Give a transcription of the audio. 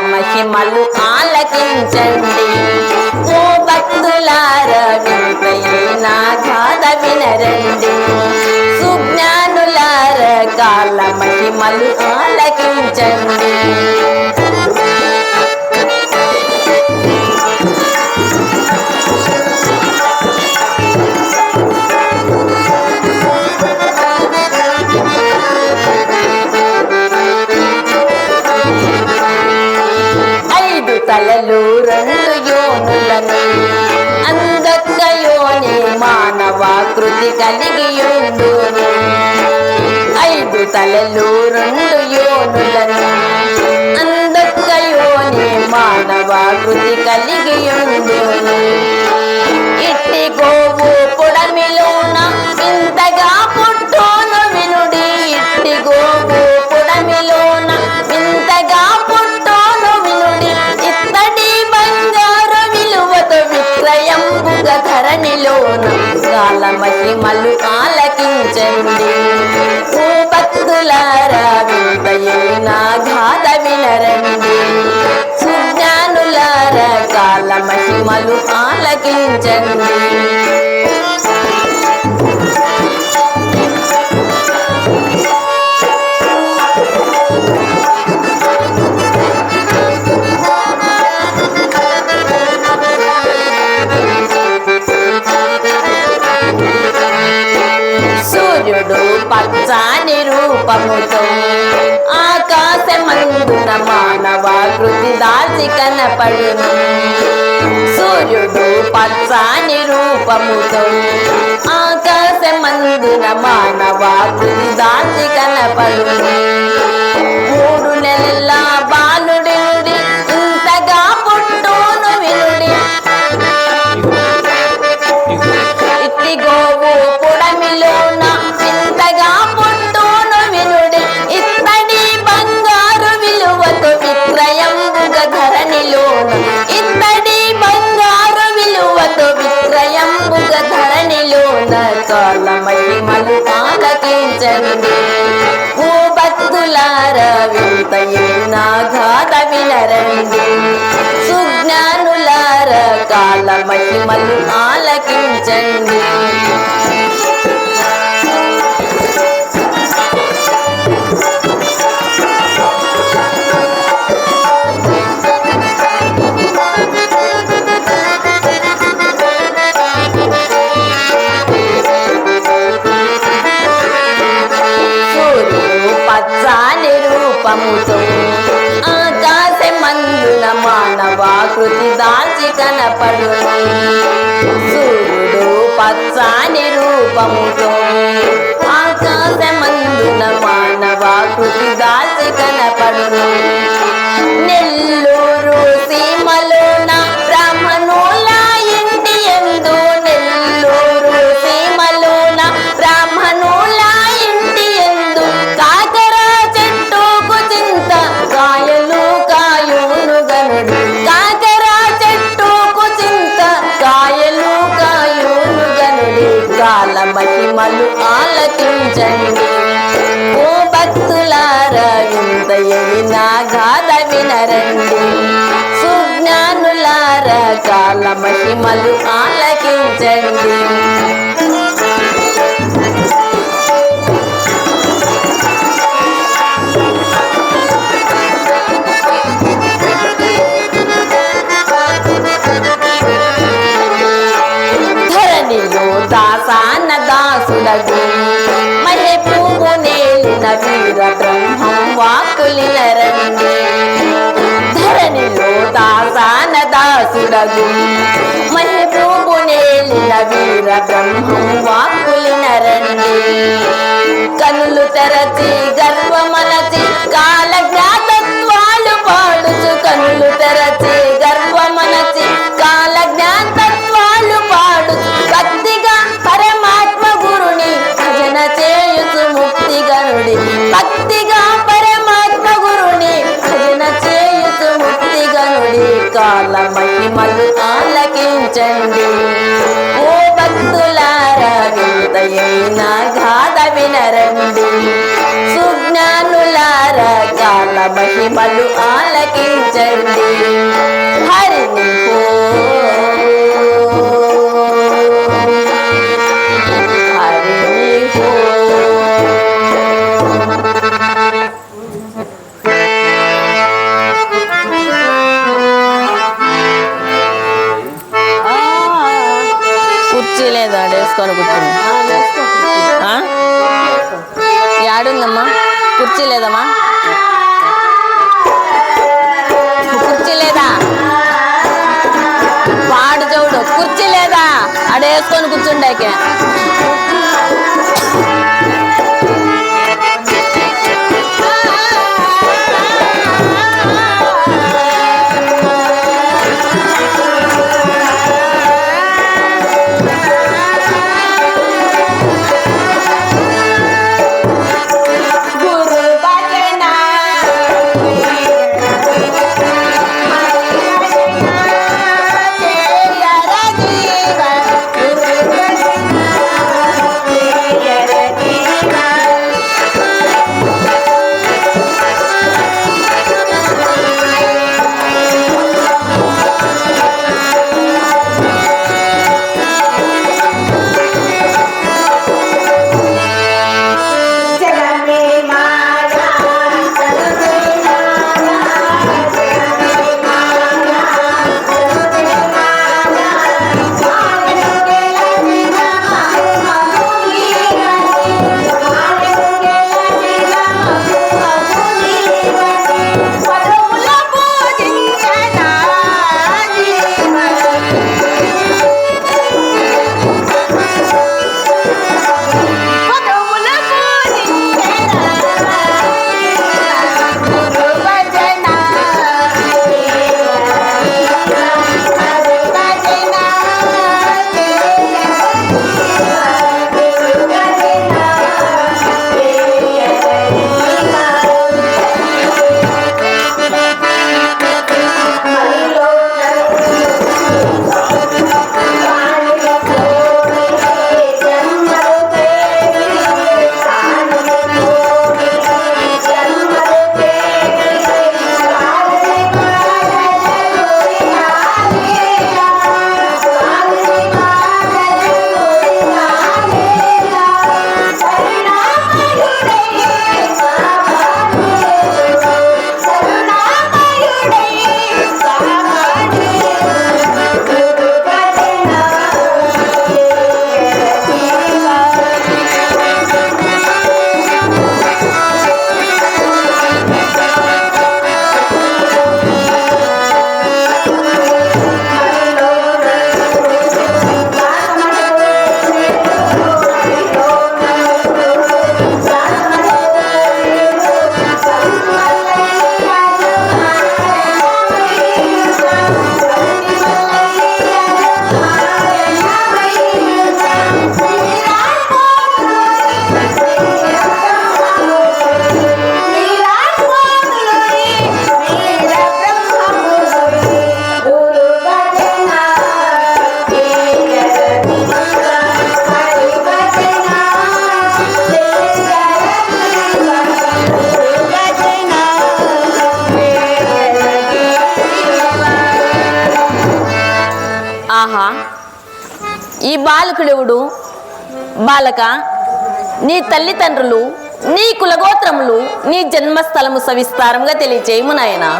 మహిమలు ఆలకించండి. ఓ భక్తులార గాథ వినరండి. సుజ్ఞానులార కాల మహిమలు ఆలకించండి. మానవాకృతి కలిగి ఉండును ఐదు తలలు రెండు యోనులను. అందక యోని మానవాకృతి కలిగి ఉండును మహిమలు ఆలకించండి. ఓ భక్తులారా నా గాథ వినరండి. సుజ్ఞానులారా కాల మహిమలు ఆలకించండి. రూపముతో ఆకాశమందున మానవాకృతి దాచి కనపడును. సూర్యుడు పచ్చాని రూపముతో ఆకాశమందున మానవాకృతి దాచి కనపడును. ధరణిలోన. ఇత్తడి బంగారు విలువతో విక్రయంబుగ ధరణిలోన. కాల మహిమలు ఆలకించండి ఓ భక్తులార వింతయైన వినరండి సుజ్ఞానులార కాల మహిమలు ఆలకించండి కనపడు సూర్యుడు పచ్చాని రూపముతో ఆకాశమందున మానవాకృతి దాచి కనపడు వింతయైన సుజ్ఞానులార కాల మహిమలు ఆలకించండి. దాసుడగు మహి వీర బ్రహ్మం కనులు తెరచి గర్వమనచి కాల జ్ఞాతత్వాలు పాడుచు కనులు తెరచి గర్వ ఆలకించండి. ఓ భక్తులారా వింతయైన గాథ వినరండి. సుజ్ఞానులారా కాల మహిమలు ఆలకించండి. వేసుకొని కూర్చుండేకే. ఆహా. ఈ బాలకుడెవుడు? బాలక నీ తల్లిదండ్రులు నీ కులగోత్రములు నీ జన్మస్థలము సవిస్తారంగా తెలియచేయము నాయనా.